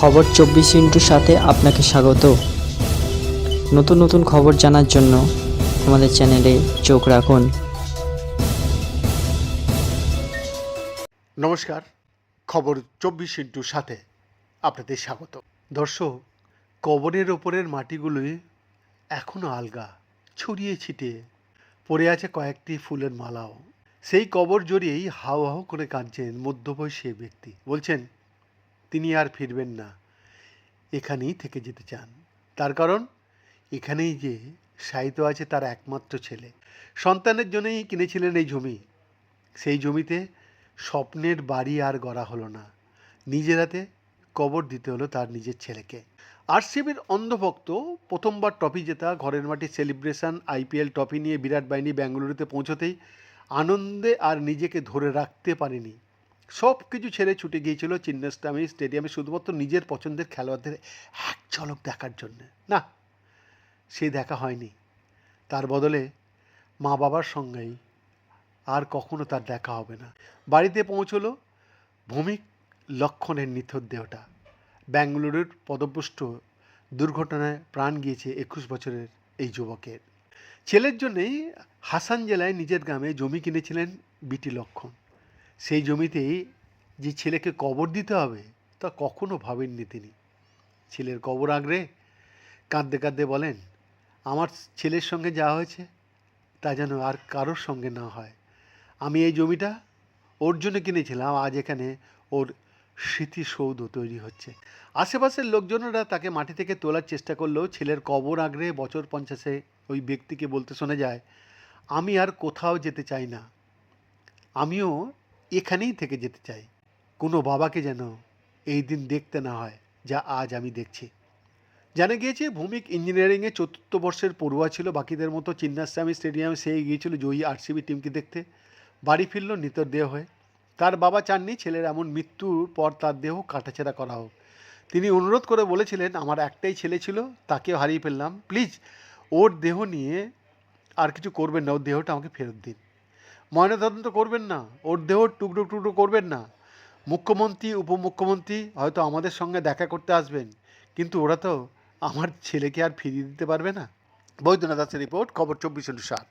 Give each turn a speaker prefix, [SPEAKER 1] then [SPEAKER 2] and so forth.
[SPEAKER 1] খবর চব্বিশ ইন্টুর সাথে আপনাকে স্বাগত। নতুন নতুন খবর জানার জন্য আমাদের চ্যানেলে চোখ রাখুন।
[SPEAKER 2] নমস্কার, খবর চব্বিশ ইন্টুর সাথে আপনাদের স্বাগত। দর্শক, কবরের ওপরের মাটিগুলোই এখনও আলগা, ছড়িয়ে ছিটিয়ে পড়ে আছে কয়েকটি ফুলের মালাও। সেই কবর জড়িয়েই হাও হাও করে কাঁদছেন মধ্যবয়সী ব্যক্তি। বলছেন তিনি আর ফিরবেন না। এখানেই থেকে যেতে চান। তার কারণ, এখানেই যে সাহিত্য আছে তার একমাত্র ছেলে। সন্তানের জন্যই কিনেছিলেন এই জমি। সেই জমিতে স্বপ্নের বাড়ি আর গড়া হলো না। নিজের হাতে কবর দিতে হলো তার নিজের ছেলেকে। আরসিবির অন্ধভক্ত প্রথমবার ট্রফি জেতা ঘরের মাটি সেলিব্রেশন, আইপিএল ট্রফি নিয়ে বিরাট বাহিনী বেঙ্গালুরুতে পৌঁছতেই আনন্দে আর নিজেকে ধরে রাখতে পারেনি। সব কিছু ছেড়ে ছুটে গিয়েছিল চিন্নাস্তামি স্টেডিয়ামে শুধুমাত্র নিজের পছন্দের খেলোয়াড়দের এক ঝলক দেখার জন্য। না, সে দেখা হয়নি। তার বদলে মা বাবার সঙ্গেই আর কখনো তার দেখা হবে না। বাড়িতে পৌঁছলো ভূমিক লক্ষণের নিথর দেহটা। বেঙ্গালুরুর পদপুষ্ট দুর্ঘটনায় প্রাণ গিয়েছে একুশ বছরের এই যুবকের। ছেলের জন্যেই হাসান জেলায় নিজের গ্রামে জমি কিনেছিলেন বিটি লক্ষণ। সেই জমিতেই যে ছেলেকে কবর দিতে হবে, তা কখনো ভাবেননি তিনি। ছেলের কবর আগড়ে কাঁদতে কাঁদতে বলেন, আমার ছেলের সঙ্গে যা হয়েছে, তা যেন আর কারোর সঙ্গে না হয়। আমি এই জমিটা ওর জন্য কিনেছিলাম, আজ এখানে ওর স্মৃতিসৌধ তৈরি হচ্ছে। আশেপাশের লোকজনেরা তাকে মাটি থেকে তোলার চেষ্টা করলেও ছেলের কবর আগ্রে বছর পঞ্চাশে ওই ব্যক্তিকে বলতে শোনা যায়, আমি আর কোথাও যেতে চাই না। আমিও এখানেই থেকে যেতে চাই। কোনো বাবাকে যেন এই দিন দেখতে না হয়, যা আজ আমি দেখছি। জানা গিয়েছে, ভূমিক ইঞ্জিনিয়ারিংয়ে চতুর্থ বর্ষের পড়ুয়া ছিল। বাকিদের মতো চিন্নাস্বামী স্টেডিয়ামে সে গিয়েছিল জয়ী আরসিবি টিমকে দেখতে। বাড়ি ফিরল নিতর দেহ হয়ে। তার বাবা চাননি, ছেলের এমন মৃত্যুর পর তার দেহ কাটাছেড়া করা হোক। তিনি অনুরোধ করে বলেছিলেন, আমার একটাই ছেলে ছিল, তাকেও হারিয়ে ফেললাম। প্লিজ, ওর দেহ নিয়ে আর কিছু করবেন না, ওর দেহটা আমাকে ফেরত দিন। ময়নাতদন্ত করবেন না, ওর দেহ টুকরো টুকরো করবেন না। মুখ্যমন্ত্রী, উপমুখ্যমন্ত্রী হয়তো আমাদের সঙ্গে দেখা করতে আসবেন, কিন্তু ওরা তো আমার ছেলেকে আর ফিরিয়ে দিতে পারবে না। বৈদ্যনাথ দাসের রিপোর্ট, খবর চব্বিশ সাত।